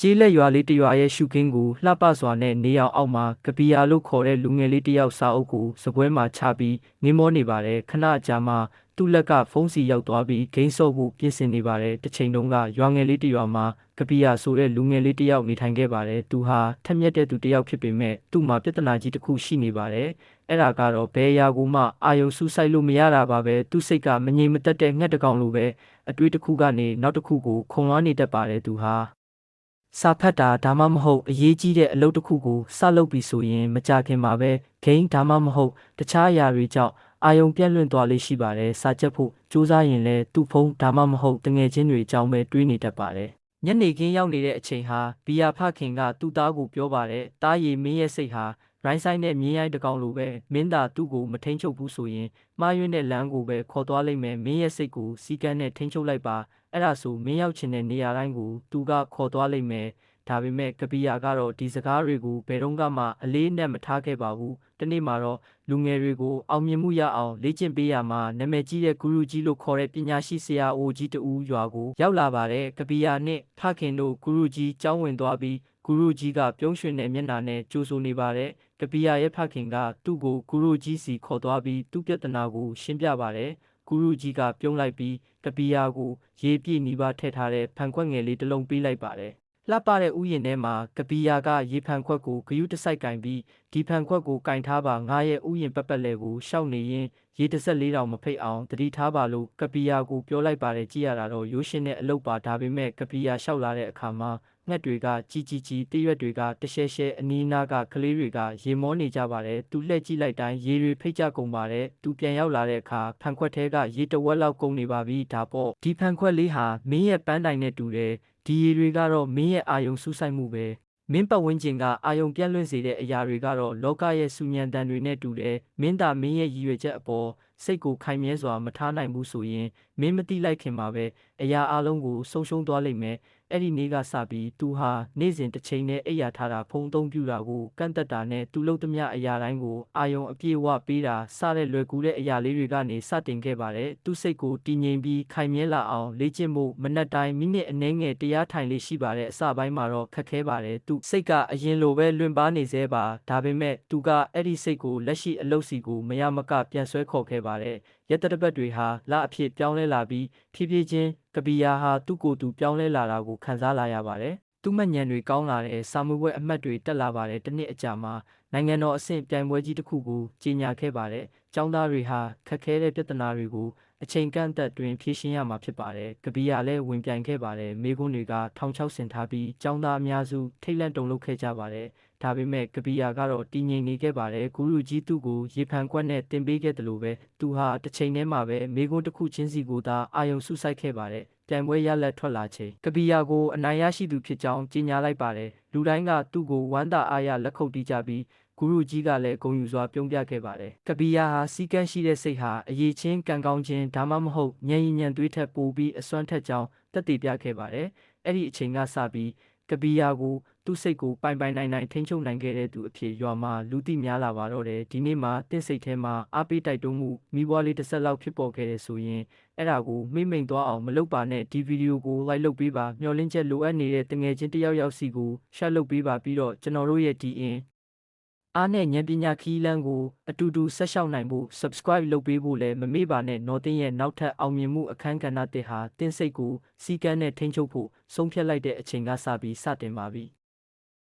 ကျေးလက်ရွာလေးတစ်ရွာရဲ့ရှုခင်းကိုလှပစွာနဲ့နေအောင်အောက်မှာကပီယာလို့ခေါ်တဲ့လူငယ်လေးတစ်ယောက်စာအုပ်ကိုစပွဲမှာချပြီးငင်းမောနေပါတယ်ခဏကြာမှသူ့လက်ကဖုန်းစီရောက်သွားပြီးဂိမ်းဆော့ဖို့ပြင်ဆင်နေပါတယ်တစ်ချိန်တုန်းကရွာငယ်လေးတစ်ရွာမှာကပီယာဆိုတဲ့လူငယ်လေးတစ်ယောက်နေထိုင်ခဲ့ပါတယ်သူဟာထက်မြက်တဲ့သူတစ်ယောက်ဖြစ်ပေမဲ့သူ့မှာပြဿနာကြီးတစ်ခုရှိနေပါတယ်အဲ့ဒါကတော့ဘယ်အရာကိုမှအာယုံစူးစိုက်လို့မရတာပါပဲသူ့စိတ်ကမငြိမ်မသက်တဲ့ငှက်တစ်ကောင်လိုပဲအတွေးတစ်ခုကနေနောက်တစ်ခုကိုခုံလွှမ်းနေတတ်ပါတယ်သူဟာ စာဖတ်တာဒါမှမဟုတ်အရေးကြီးတဲ့အလုပ်တစ်ခုကိုစလုပ်ပြီဆိုရင် မကြခင်မှာပဲဂိမ်းဒါမှမဟုတ်တခြားအရာတွေကြောင့်အာယုံပြန့်လွင့်သွားလေးရှိပါတယ်စာချက်ဖို့စူးစမ်းရင်လည်းသူ့ဖုန်းဒါမှမဟုတ်တငယ်ချင်းတွေအကြောင်းပဲတွေးနေတတ်ပါတယ်ညနေခင်းရောက်နေတဲ့အချိန်ဟာဘီယာဖခင်ကသူ့သားကိုပြောပါတယ်တားရီမင်းရဲ့စိတ်ဟာ ရိုင်းဆိုင်တဲ့မြင်းရိုင်းတစ်ကောင်လိုပဲမင်းသာသူ့ကိုမထိန်ချုပ်ဘူးဆိုရင်မှားယွင်းတဲ့လမ်းကိုပဲခေါ်သွားလိမ့်မယ်မင်းရဲ့စိတ်ကိုစီကန်းနဲ့ထိန်ချုပ်လိုက်ပါအဲ့ဒါဆိုမင်းရောက်ချင်တဲ့နေရာတိုင်းကိုသူကခေါ်သွားလိမ့်မယ် ဒါပေမဲ့ကပီယာကတော့ဒီစကားတွေကိုဘယ်တော့မှအလေးနဲ့မထားခဲ့ပါဘူးတနေ့မှာတော့လူငယ်တွေကိုအောင်မြင်မှုရအောင်လေ့ကျင့်ပေးရမှာနာမည်ကြီးတဲ့ဂူရုကြီးလို့ခေါ်တဲ့ပညာရှိဆရာအိုကြီးတူရွာကိုရောက်လာပါတယ်ကပီယာနဲ့ဖခင်တို့ဂူရုကြီးကျောင်းဝင်သွားပြီးဂူရုကြီးကပြုံးရွှင်တဲ့မျက်နှာနဲ့ကြိုးဆိုနေပါတယ်ကပီယာရဲ့ဖခင်ကသူ့ကိုဂူရုကြီးစီခေါ်သွားပြီးသူ့ပြဿနာကိုရှင်းပြပါတယ်ဂူရုကြီးကပြုံးလိုက်ပြီးကပီယာကို ရေပြည့်နီးပါးထည့်ထားတဲ့ဖန်ခွက်ငယ်လေးတစ်လုံးပေးလိုက်ပါတယ် လှပတဲ့ဥယျာဉ်ထဲမှာကပီယာကရေဖန်ခွက်ကိုဂယုတစိုက်ကင်ပြီးဒီဖန်ခွက်ကိုကင်ထားပါငါရဲ့ဥယျာဉ်ပက်ပက်လဲကိုရှောက်နေရင်ရေတစ်ဆက်လေးတောင်မဖိတ်အောင်တတိထားပါလို့ကပီယာကိုပြောလိုက်ပါတယ်ကြည့်ရတာတော့ရိုးရှင်းတဲ့အလုပ်ပါဒါပေမဲ့ကပီယာရှောက်လာတဲ့အခါမှာ ငှက်တွေကကြီးကြီးကြီးတရွက်တွေကတရှဲရှဲအနီးနားကကလေးတွေကရေမောနေကြပါတယ်သူလှည့်ကြည့်လိုက်တိုင်းရေတွေဖိတ်ကြကုန်ပါတယ်သူပြန်ရောက်လာတဲ့အခါဖန်ခွက်ထဲကရေတဝက်လောက်ကုန်နေပါပြီဒါပေါ့ဒီဖန်ခွက်လေးဟာမင်းရဲ့ပန်းတိုင်နဲ့တူတယ်ဒီရေတွေကတော့မင်းရဲ့အာယုံစူးစိုက်မှုပဲမင်းပတ်ဝန်းကျင်ကအာယုံပြန့်လွင့်စေတဲ့အရာတွေကတော့လောကရဲ့စူညံတန်တွေနဲ့တူတယ်မင်းသာမင်းရဲ့ရည်ရွယ်ချက်အပေါ်စိတ်ကိုခိုင်မြဲစွာမထားနိုင်ဘူးဆိုရင်မင်းမတိလိုက်ခင်မှာပဲအရာအလုံးကိုဆုံးရှုံးသွားလိမ့်မယ် အဲ့ဒီနေ့ကစပြီးသူဟာနေ့စဉ်တစ်ချိန်နဲ့အိပ်ယာထားတာဖုံးသုံးပြတာကိုကန့်တက်တာနဲ့သူလုပ်သမျှအရာတိုင်းကိုအာယုံအပြည့်အဝပေးတာစတဲ့လွယ်ကူတဲ့အရာလေးတွေကနေစတင်ခဲ့ပါတယ်သူစိတ်ကိုတည်ငြိမ်ပြီးခိုင်မြဲလာအောင်လေ့ကျင့်ဖို့မနက်တိုင်းမိနစ်အနည်းငယ်တရားထိုင်လေးရှိပါတယ်အစပိုင်းမှာတော့ခက်ခဲပါတယ်သူစိတ်ကအရင်လိုပဲလွင်ပါနေသေးပါဒါပေမဲ့သူကအဲ့ဒီစိတ်ကိုလက်ရှိအလုပ်စီကိုမရမကပြန်ဆွဲခေါ်ခဲ့ပါတယ် ရက်တတပတ်တွေဟာလအဖြစ်ပြောင်းလဲလာပြီးဖြည်းဖြည်းချင်းကပီယာဟာသူ့ကိုယ်သူပြောင်းလဲလာတာကိုခံစားလာရပါတယ်။သူ့မညံတွေကောင်းလာတဲ့စာမှုပွဲအမှတ်တွေတက်လာပါတယ်တစ်နှစ်အကြာမှာနိုင်ငံတော်အဆင့်ပြိုင်ပွဲကြီးတစ်ခုကိုကြီးညာခဲ့ပါတယ်။ ကျောင်းသားတွေဟာခက်ခဲတဲ့ပြဿနာတွေကိုအချိန်ကန့်သက်တွင်ဖြေရှင်းရမှာဖြစ်ပါတယ်။ကပီယာလည်းဝင်ပြိုင်ခဲ့ပါတယ်။မိကွန်းတွေကထောင်ချောက်ဆင်ထားပြီးကျောင်းသားအများစုထိတ်လန့်တုန်လှုပ်ခဲ့ကြပါတယ်။ဒါပေမဲ့ကပီယာကတော့တည်ငြိမ်နေခဲ့ပါတယ်ဂူရုကြီးသူ့ကိုရေဖန်ကွက်နဲ့တင်ပေးခဲ့တယ်လို့ပဲသူဟာတစ်ချိန်တည်းမှာပဲမိကွန်းတစ်ခုချင်းစီကိုသာအာယုံဆုစိုက်ခဲ့ပါတယ်ပြိုင်ပွဲရလက်ထွက်လာချိန်ကပီယာကိုအနိုင်ရရှိသူဖြစ်ကြောင်းကြေညာလိုက်ပါတယ်လူတိုင်းကသူ့ကိုဝမ်းသာအားရလက်ခုပ်တီးကြပြီး ဂူရုကြီးကလည်းဂုဏ်ယူစွာပြုံးပြခဲ့ပါတယ်။ကပီယာဟာစီကန်းရှိတဲ့စိတ်ဟာအရေးချင်းကံကောင်းခြင်းဒါမှမဟုတ်ဉာဏ်ရည်ဉာဏ်သွေးထက်ပိုပြီးအစွမ်းထက်ကြောင်းတက်တည်ပြခဲ့ပါတယ်။အဲ့ဒီအချိန်ကစပြီးကပီယာကိုသူ့စိတ်ကိုပိုင်ပိုင်နိုင်နိုင်ထိန်းချုပ်နိုင်ခဲ့တဲ့သူအဖြစ်ရွာမှာလူသိများလာပါတော့တယ်ဒီနေ့မှတင့်စိတ်ထဲမှာအားပေးတိုက်တွန်းမှုမိဘွားလေးတစ်ဆက်လောက်ဖြစ်ပေါ်ခဲ့တဲ့ဆိုရင်အဲ့ဒါကိုမိမ့်မိန်သွားအောင်မလုပ်ပါနဲ့ဒီဗီဒီယိုကို like လုပ်ပေးပါမျှော်လင့်ချက်လိုအပ်နေတဲ့တငယ်ချင်းတစ်ယောက်ယောက်စီကို share လုပ်ပေးပါပြီးတော့ကျွန်တော်တို့ရဲ့ DN အား နဲ့ဉာဏ်ပညာခီးလန်းကိုအတူတူဆက်ရှောက်နိုင်ဖို့ subscribe လုပ်ပေးဖို့လည်းမမေ့ပါနဲ့နော်တင်းရဲ့နောက်ထပ်အောင်မြင်မှုအခန်းကဏ္ဍတစ်ဟာတင်းစိတ်ကိုစီကန်းနဲ့ထိန်းချုပ်ဖို့ဆုံးဖြတ်လိုက်တဲ့အချိန်ကစပြီးစတင်ပါပြီ။